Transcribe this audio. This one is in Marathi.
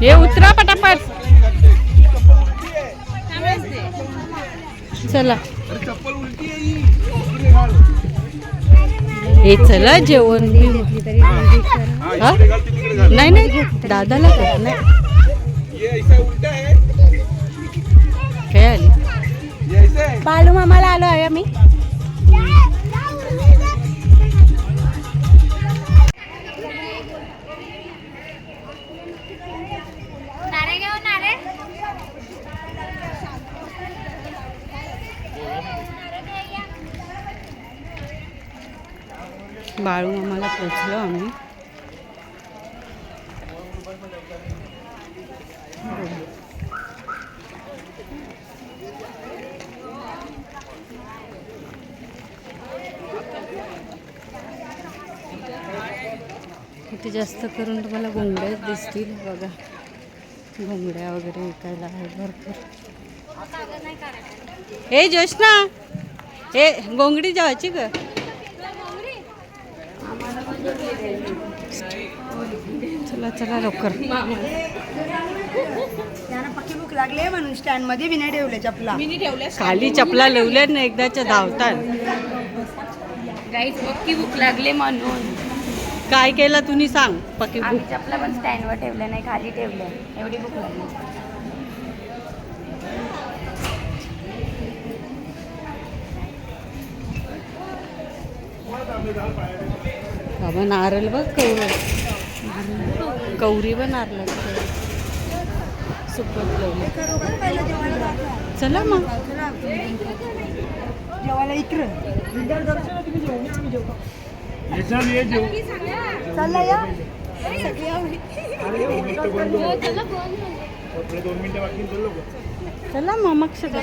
हे उतरा पटापट. चला. हे चला जेवण. नाही नाही दादाला कर नाही. काय आली? पालू मामाला आलो आहे आम्ही. बाळू आम्हाला पोचलो आम्ही. इथे जास्त करून तुम्हाला घोंगड्याच दिसतील बघा. घोंगड्या वगैरे विकायला आहे भरपूर. ए जोशना ए घोंगडी जेवायची ग. चला चला लवकर. त्यांना पक्की भूक लागली म्हणून स्टँडमध्ये विना ठेवले चपला. खाली चपला लावल्या ना एकदाच्या धावतात. गाईच पक्की भूक लागले म्हणून. काय केलं तुम्ही सांग पकी आम्ही चपला पण स्टँडवर ठेवलं नाही खाली ठेवलं. एवढी भूक लागली. बाबा नारळ बघ कौर कौरी व नारळ सुपत लावली चला मग. जेवायला इकडं. चाललं या चला मग मग सगळं.